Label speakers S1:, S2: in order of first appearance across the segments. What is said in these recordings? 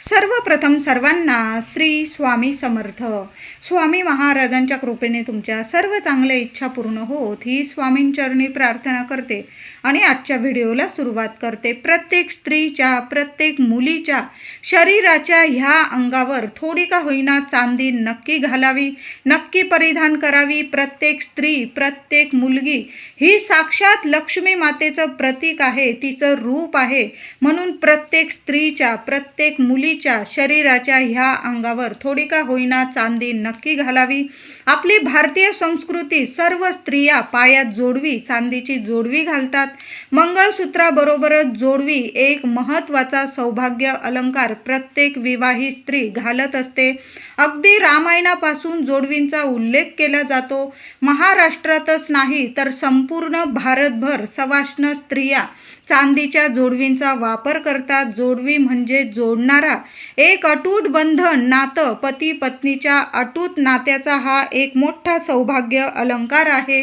S1: सर्वप्रथम सर्वांना श्री स्वामी समर्थ. स्वामी महाराजांच्या कृपेने तुमच्या सर्व चांगल्या इच्छा पूर्ण होत ही स्वामींचरणी प्रार्थना करते आणि आजच्या व्हिडिओला सुरुवात करते. प्रत्येक स्त्रीच्या प्रत्येक मुलीच्या शरीराच्या ह्या अंगावर थोडी का होईना चांदी नक्की घालावी नक्की परिधान करावी. प्रत्येक स्त्री प्रत्येक मुलगी ही साक्षात लक्ष्मी मातेचं प्रतीक आहे तिचं रूप आहे. म्हणून प्रत्येक स्त्रीच्या प्रत्येक मुली मुलीच्या शरीराच्या ह्या अंगावर थोडी का होईना चांदी नक्की घालावी. आपली भारतीय संस्कृती सर्व स्त्रिया पायात जोडवी चांदीची जोडवी घालतात. मंगळसूत्राबरोबरच जोडवी एक महत्त्वाचा सौभाग्य अलंकार. प्रत्येक विवाही स्त्री घालत असते. अगदी रामायणापासून जोडवींचा उल्लेख केला जातो. महाराष्ट्रातच नाही तर संपूर्ण भारतभर सवाष्ण स्त्रिया चांदीच्या जोडवींचा वापर करतात. जोडवी म्हणजे जोडणारा. एक अटूट बंधन नातं. पती पत्नीच्या अटूट नात्याचा हा एक मोठा सौभाग्य अलंकार आहे.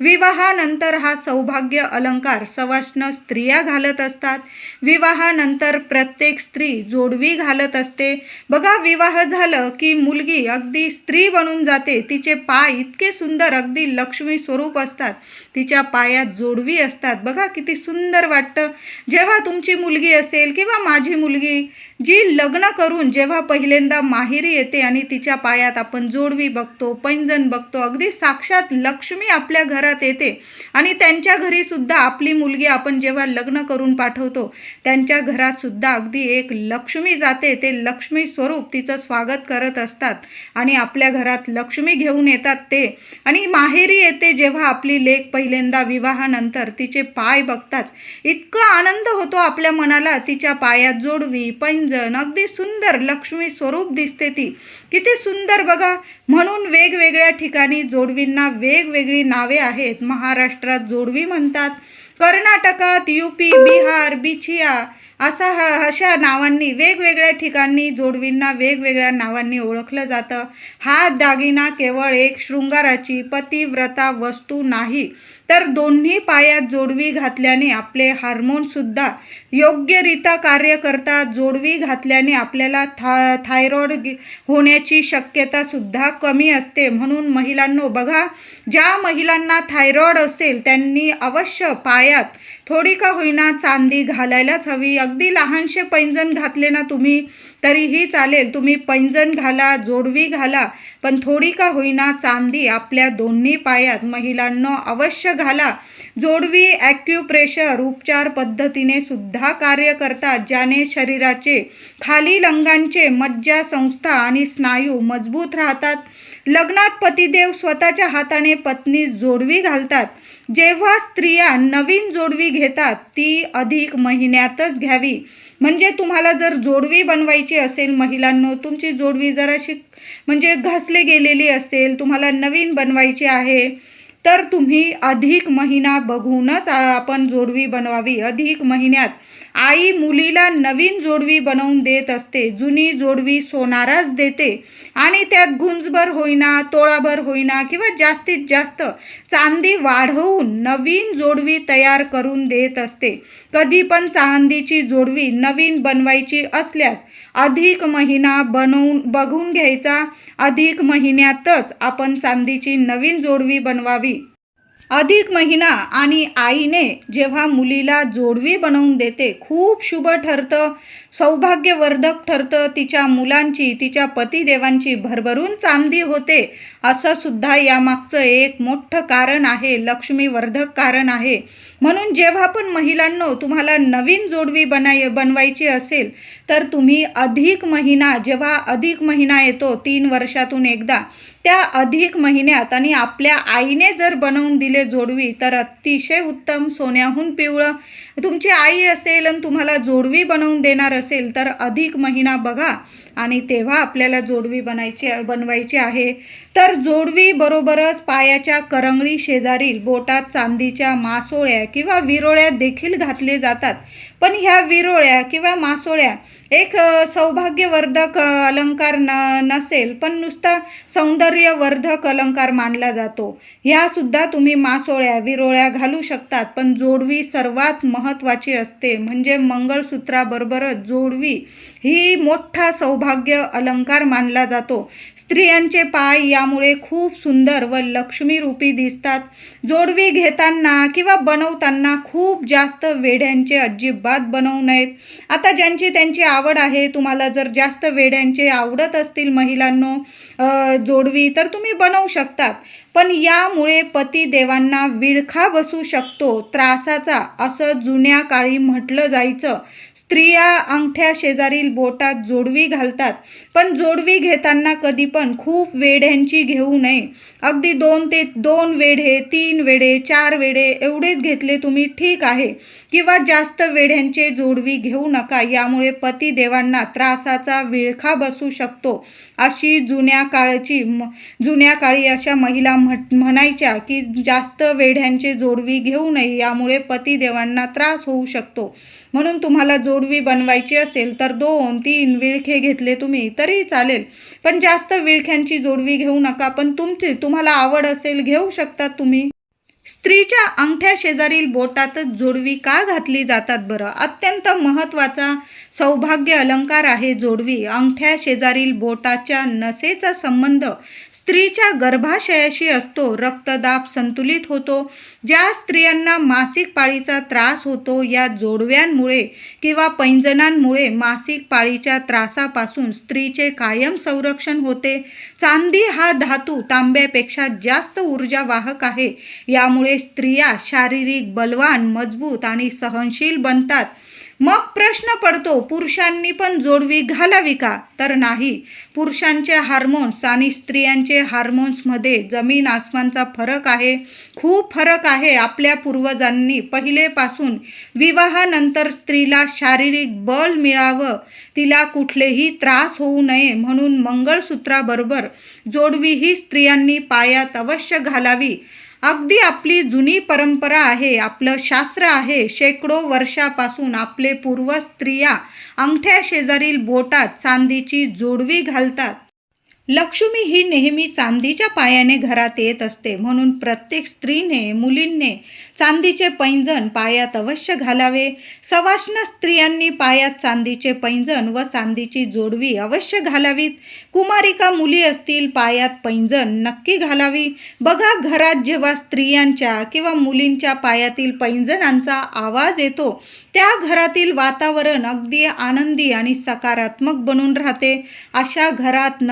S1: विवाहानंतर हा सौभाग्य अलंकार सवाष्ण स्त्रिया घालत असतात. विवाहानंतर प्रत्येक स्त्री जोडवी घालत असते. बघा विवाह झालं की मुलगी अगदी स्त्री बनून जाते. तिचे पाय इतके सुंदर अगदी लक्ष्मी स्वरूप असतात. तिच्या पायात जोडवी असतात. बघा किती सुंदर वाटतं. जेव्हा तुमची मुलगी असेल किंवा माझी मुलगी जी लग्न करून जेव्हा पहिल्यांदा माहेरी येते आणि तिच्या पायात आपण जोडवी बघतो पैंजण बघतो अगदी साक्षात लक्ष्मी आपल्या घरात येते. आणि त्यांच्या घरी सुद्धा आपली मुलगी आपण जेव्हा लग्न करून पाठवतो त्यांच्या घरात सुद्धा अगदी एक लक्ष्मी जाते. ते लक्ष्मी स्वरूप तिचं स्वागत करत असतात आणि आपल्या घरात लक्ष्मी घेऊन येतात ते. आणि माहेरी येते जेव्हा आपली लेख पहिल्यांदा विवाहानंतर तिचे पाय बघताच. इतका आनंद होतो आपल्या मनाला. तिच्या पायात जोडवी पैंजण अगदी सुंदर लक्ष्मी स्वरूप दिसते ती. किती सुंदर बघा. म्हणून वेगवेगळ्या ठिकाणी जोडवींना वेगवेगळी नावे आहेत. महाराष्ट्रात जोडवी म्हणतात. कर्नाटकात युपी बिहार बिछिया असा ह अशा नावांनी वेगवेगळ्या ठिकाणी जोडवींना वेगवेगळ्या नावांनी ओळखलं जातं. हा दागिना केवळ एक शृंगाराची पतिव्रता वस्तू नाही तर दोन्ही पायात जोडवी घातल्याने आपले हार्मोनसुद्धा योग्यरित्या कार्य करतात जोडवी घातल्याने आपल्याला था थायरॉइड होण्याची शक्यतासुद्धा कमी असते. म्हणून महिलांनो बघा ज्या महिलांना थायरॉइड असेल त्यांनी अवश्य पायात थोडी का होईना चांदी घालायलाच हवी. अगदी लहानसे पैंजण घातले ना तुम्ही तरीही चालेल. तुम्ही पैंजण घाला जोडवी घाला पण थोडी का होईना चांदी आपल्या दोन्ही पायात. महिलांना अवश्य घाला. जोडवी ॲक्युप्रेशर उपचार पद्धतीने सुद्धा कार्य करतात ज्याने शरीराचे खालील अंगांचे मज्जा संस्था आणि स्नायू मजबूत राहतात. लग्नात पतिदेव स्वतःच्या हाताने पत्नी जोडवी घालतात. जेव्हा स्त्रिया नवीन जोडवी घेतात ती अधिक महिन्यातच घ्यावी. म्हणजे तुम्हाला जर जोडवी बनवायची असेल महिलांनो तुमची जोडवी जराशी म्हणजे घासली गेलेली असेल तुम्हाला नवीन बनवायची आहे तर तुम्ही अधिक महिना बघूनच आपण जोडवी बनवावी. अधिक महिन्यात आई मुलीला नवीन जोडवी बनवून देत असते. जुनी जोडवी सोनाराच देते. आणि त्यात गुंजभर होईना तोळाभर होईना किंवा जास्तीत जास्त चांदी वाढवून नवीन जोडवी तयार करून देत असते. कधी पण चांदीची जोडवी नवीन बनवायची असल्यास अधिक महिना बनवून बघून घ्यायचा. अधिक महिन्यातच आपण चांदीची नवीन जोडवी बनवावी. अधिक महिना आणि आईने जेव्हा मुलीला जोडवी बनवून देते खूप शुभ ठरतं. सौभाग्यवर्धक ठरतं तिच्या मुलांची तिच्या पतिदेवांची भरभरून चांदी होते. असं सुद्धा यामागचं एक मोठं कारण आहे लक्ष्मीवर्धक कारण आहे. म्हणून जेव्हा पण महिलांनो तुम्हाला नवीन जोडवी बनाय बनवायची असेल तर तुम्ही अधिक महिना जेव्हा अधिक महिना येतो तीन वर्षातून एकदा त्या अधिक महिन्यात आणि आपल्या आईने जर बनवून दिले जोडवी तर अतिशय उत्तम सोन्याहून पिवळं. तुमची आई असेल आणि तुम्हाला जोडवी बनवून देणार असेल तर अधिक महिना बघा आणि तेव्हा आपल्याला जोडवी बनायची बनवायची आहे. तर जोडवी बरोबरच पायाच्या करंगळी शेजारील बोटात चांदीच्या मासोळ्या किंवा विरोळ्या देखील घातले जातात. पण ह्या विरोळ्या किंवा मासोळ्या एक सौभाग्यवर्धक अलंकार न नसेल पण नुसता सौंदर्यवर्धक अलंकार मानला जातो. ह्यासुद्धा तुम्ही मासोळ्या विरोळ्या घालू शकतात पण जोडवी सर्वात महत्त्वाची असते. म्हणजे मंगळसूत्राबरोबरच जोडवी ही मोठा सौभाग्य अलंकार मानला जातो. स्त्रियांचे पाय यामुळे खूप सुंदर व लक्ष्मीरूपी दिसतात. जोडवी घेताना किंवा बनवताना खूप जास्त वेढ्यांचे अजिबात बनवू नयेत. आता ज्यांची त्यांची आवड आहे तुम्हाला जर जास्त वेड्यांचे आवडत असतील महिलांनो जोडवी तर तुम्ही बनवू शकतात. पण यामुळे पती देवांना विळखा बसू शकतो. त्रासाचा असं जुन्या काळी म्हटलं जायचं. स्त्रिया अंगठ्या शेजारील बोटात जोडवी घालतात पण जोडवी घेताना कधी पण खूप वेढ्यांची घेऊ नये. अगदी दोन ते दोन वेढे तीन वेढे चार वेढे एवढेच घेतले तुम्ही ठीक आहे. किंवा जास्त वेढ्यांचे जोडवी घेऊ नका यामुळे पतिदेवांना त्रासाचा विळखा बसू शकतो. अशी जुन्या काळची म- जुन्या काळी अशा महिला म्हट म्हणायच्या की जास्त वेढ्यांचे जोडवी घेऊ नये यामुळे पतिदेवांना त्रास होऊ शकतो. म्हणून तुम्हाला जोडवी बनवायची असेल तर दोन तीन विळखे घेतले तुम्ही तरी चालेल. पण जास्त विळख्यांची जोडवी घेऊ नका पण तुमची तुम्हाला आवड असेल घेऊ शकतात तुम्ही. स्त्रीच्या अंगठ्या शेजारील बोटातच जोडवी का घातली जातात बरं? अत्यंत महत्त्वाचा सौभाग्य अलंकार आहे जोडवी. अंगठ्या शेजारील बोटाच्या नसेचा संबंध स्त्रीच्या गर्भाशयाशी असतो रक्तदाब संतुलित होतो ज्या स्त्रियांना मासिक पाळीचा त्रास होतो या जोडव्यांमुळे किंवा पैंजणांमुळे मासिक पाळीच्या त्रासापासून स्त्रीचे कायम संरक्षण होते. चांदी हा धातू तांब्यापेक्षा जास्त ऊर्जा वाहक आहे यामुळे स्त्रिया शारीरिक बलवान मजबूत आणि सहनशील बनतात. मग प्रश्न पडतो पुरुषांनी पण जोडवी घालावी का? तर नाही. पुरुषांचे हार्मोन्स आणि स्त्रियांचे हार्मोन्समध्ये जमीन आसमानचा फरक आहे. खूप फरक आहे आपल्या पूर्वजांनी पहिलेपासून. विवाहानंतर स्त्रीला शारीरिक बल मिळावं तिला कुठलेही त्रास होऊ नये म्हणून मंगळसूत्राबरोबर जोडवी ही स्त्रियांनी पायात अवश्य घालावी. अगदी आपली जुनी परंपरा आहे आपलं शास्त्र आहे शेकडो वर्षापासून आपले पूर्व स्त्रिया अंगठ्या शेजारील बोटात चांदीची जोडवी घालतात. लक्ष्मी ही नेहमी चांदीच्या पायाने घरात येत असते. म्हणून प्रत्येक स्त्रीने मुलींनी चांदीचे पैंजण पायात अवश्य घालावे. सवाष्ण स्त्रियांनी पायात चांदीचे पैंजण व चांदीची जोडवी अवश्य घालावीत. कुमारिका मुली असतील पायात पैंजण नक्की घालावी. बघा घरात जेव्हा स्त्रियांच्या किंवा मुलींच्या पायातील पैंजणांचा आवाज येतो त्या घरातील वातावरण अगदी आनंदी आणि सकारात्मक बनून राहते. अशा घरात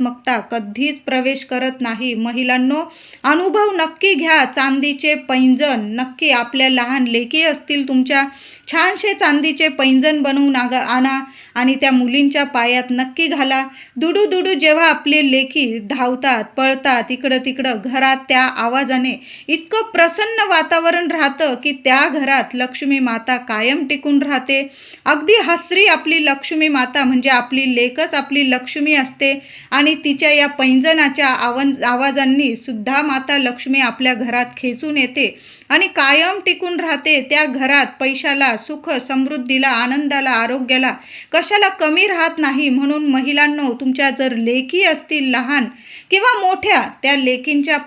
S1: नकारात्मकता कधीच प्रवेश करत नाही. महिलांनो अनुभव नक्की घ्या. चांदीचे पैंजण नक्की आपल्या लहान लेकी असतील तुमच्या. छानसे चांदीचे पैंजण बनवून आगा आणा. आणि त्या मुलींच्या पायात नक्की घाला. दुडू दुडू जेव्हा आपले लेखी धावतात पळतात इकडं तिकडं घरात त्या आवाजाने इतकं प्रसन्न वातावरण राहतं की त्या घरात लक्ष्मी माता कायम टिकून राहते. अगदी हसरी आपली लक्ष्मी माता म्हणजे आपली लेखच आपली लक्ष्मी असते आणि तिच्या या पैंजनाच्या आवन आवाजांनी सुद्धा माता लक्ष्मी आपल्या घरात खेचून येते. आणि कायम टिकून राहते त्या घरात पैशाला सुख समृद्धीला आनंदाला आरोग्याला. कशाला कमी राहत नाही म्हणून महिलांनो तुमच्या जर लेखी असतील लहान किंवा मोठ्या त्या लेकींच्या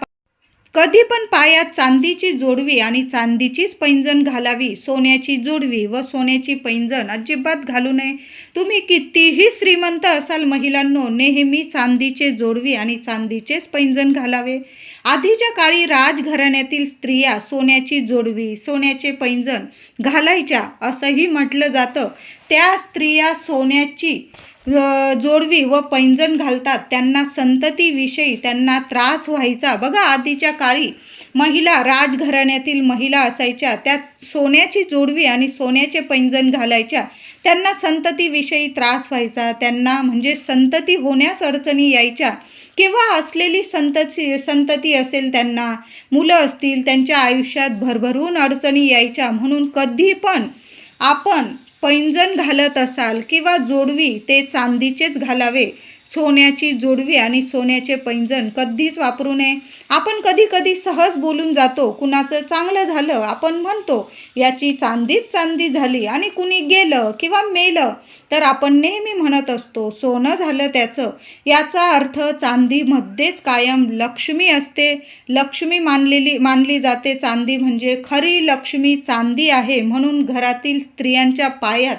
S1: कधी पण पायात चांदीची जोडवी आणि चांदीचीच पैंजण घालावी. सोन्याची जोडवी व सोन्याची पैंजण अजिबात घालू नये. तुम्ही कितीही श्रीमंत असाल महिलांनो नेहमी चांदीचे जोडवी आणि चांदीचेच पैंजण घालावे. आधीच्या काळी राजघराण्यातील स्त्रिया सोन्याची जोडवी सोन्याचे पैंजण घालायच्या असंही म्हटलं जातं. त्या स्त्रिया सोन्याची जोडवी व पैंजण घालतात. त्यांना संततीविषयी त्यांना त्रास व्हायचा. बघा आधीच्या काळी महिला राजघराण्यातील महिला असायच्या. त्यात सोन्याची जोडवी आणि सोन्याचे पैंजण घालायच्या. त्यांना संततीविषयी त्रास व्हायचा त्यांना म्हणजे संतती होण्यास अडचणी यायच्या. किंवा असलेली संतती संतती असेल त्यांना मुलं असतील त्यांच्या आयुष्यात भरभरून अडचणी यायच्या. म्हणून कधी पण आपण पैंजण घालत असाल किंवा जोडवी ते चांदीचेच घालावे. सोन्याची जोडवी आणि सोन्याचे पैंजण कधीच वापरू नये. आपण कधी कधी सहज बोलून जातो कुणाचं चांगलं झालं आपण म्हणतो याची चांदीच चांदी झाली आणि कुणी गेलं किंवा मेलं तर आपण नेहमी म्हणत असतो सोनं झालं त्याचं. याचा अर्थ चांदीमध्येच कायम लक्ष्मी असते. लक्ष्मी मानलेली मानली जाते. चांदी म्हणजे खरी लक्ष्मी चांदी आहे म्हणून घरातील स्त्रियांच्या पायात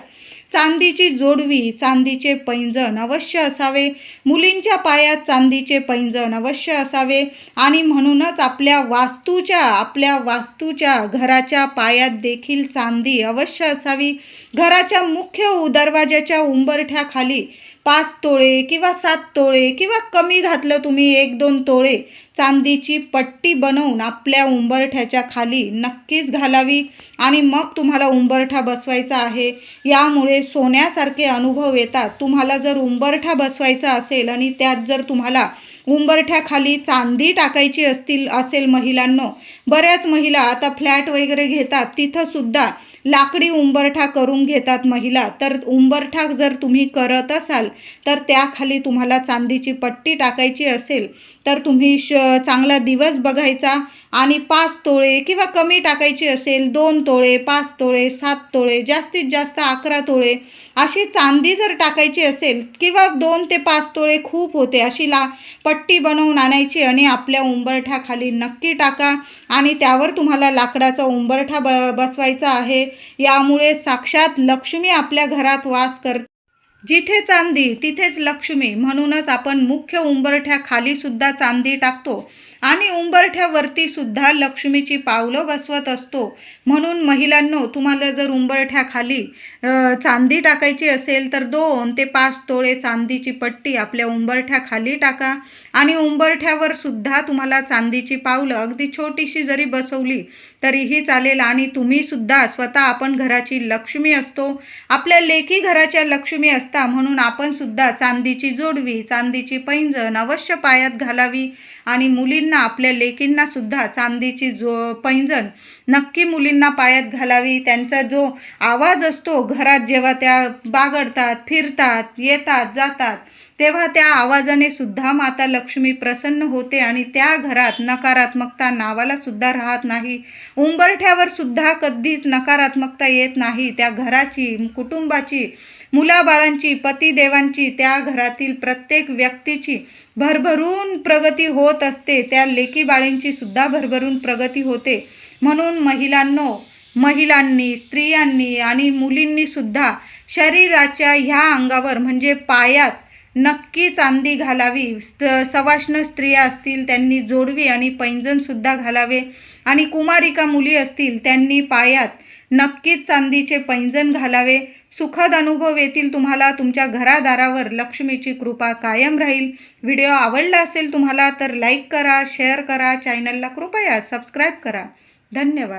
S1: चांदीची जोडवी चांदीचे पैंजण अवश्य असावे. मुलींच्या पायात चांदीचे पैंजण अवश्य असावे. आणि म्हणूनच आपल्या वास्तूच्या आपल्या वास्तूच्या घराच्या पायात देखील चांदी अवश्य असावी. घराच्या मुख्य उ- दरवाजाच्या उंबरठ्याखाली पाच तोळे किंवा सात तोळे किंवा कमी घातलं तुम्ही एक दोन तोळे चांदीची पट्टी बनवून आपल्या उंबरठ्याच्या खाली नक्कीच घालावी आणि मग तुम्हाला उंबरठा बसवायचा आहे. यामुळे सोन्यासारखे अनुभव येतात. तुम्हाला जर उंबरठा बसवायचा असेल आणि त्यात जर तुम्हाला उंबरठ्याखाली चांदी टाकायची असतील असेल महिलांनो. बऱ्याच महिला आता फ्लॅट वगैरे घेतात. तिथंसुद्धा लाकडी उंबरठा करून घेतात महिला. तर उंबरठा जर तुम्ही करत असाल तर त्याखाली तुम्हाला चांदीची पट्टी टाकायची असेल. तर तुम्ही श चांगला दिवस बघायचा आणि पाच तोळे किंवा कमी टाकायची असेल दोन तोळे पाच तोळे सात तोळे जास्तीत जास्त अकरा तोळे अशी चांदी जर टाकायची असेल किंवा दोन ते पाच तोळे खूप होते अशी ला पट्टी बनवून आणायची आणि आपल्या उंबरठ्याखाली नक्की टाका आणि त्यावर तुम्हाला लाकडाचा उंबरठा ब बसवायचा आहे. यामुळे साक्षात लक्ष्मी आपल्या घरात वास कर जिथे चांदी तिथेच लक्ष्मी म्हणूनच आपण मुख्य उंबरठ्याखाली सुद्धा चांदी टाकतो. आणि उंबरठ्यावरती सुद्धा लक्ष्मीची पावलं बसवत असतो. म्हणून महिलांनो तुम्हाला जर उंबरठ्याखाली चांदी टाकायची असेल तर दोन ते पाच तोळे चांदीची पट्टी आपल्या उंबरठ्याखाली टाका. आणि उंबरठ्यावर सुद्धा तुम्हाला चांदीची पावलं अगदी छोटीशी जरी बसवली तरीही चालेल आणि तुम्ही सुद्धा स्वतः आपण घराची लक्ष्मी असतो. आपल्या लेखी घराच्या लक्ष्मी असता म्हणून आपण सुद्धा चांदीची जोडवी चांदीची पैंजण अवश्य पायात घालावी. आणि मुलींना आपल्या लेकींना सुद्धा चांदीची जो पैंजण नक्की मुलींना पायात घालावी. त्यांचा जो आवाज असतो घरात जेव्हा त्या बागडतात फिरतात येतात जातात तेव्हा त्या आवाजाने सुद्धा माता लक्ष्मी प्रसन्न होते आणि त्या घरात नकारात्मकता नावाला सुद्धा राहत नाही. उंबरठ्यावर सुद्धा कधीच नकारात्मकता येत नाही. त्या घराची कुटुंबाची मुलाबाळांची पतिदेवांची त्या घरातील प्रत्येक व्यक्तीची भरभरून प्रगती होत असते. त्या लेकी बाळींची सुद्धा भरभरून प्रगती होते. म्हणून महिलांनो महिलांनी स्त्रियांनी आणि मुलींनी सुद्धा शरीराच्या ह्या अंगावर म्हणजे पायात नक्की चांदी घालावी. स्त सवाष्ण स्त्रिया असतील त्यांनी जोडवी आणि पैंजणसुद्धा घालावे. आणि कुमारिका मुली असतील त्यांनी पायात नक्कीच चांदीचे पैंजण घालावे. सुखद अनुभव येतील तुम्हाला तुमच्या घरादारावर लक्ष्मीची कृपा कायम राहील. व्हिडिओ आवडला असेल तुम्हाला तर लाईक करा शेअर करा चॅनलला कृपया सबस्क्राईब करा. धन्यवाद.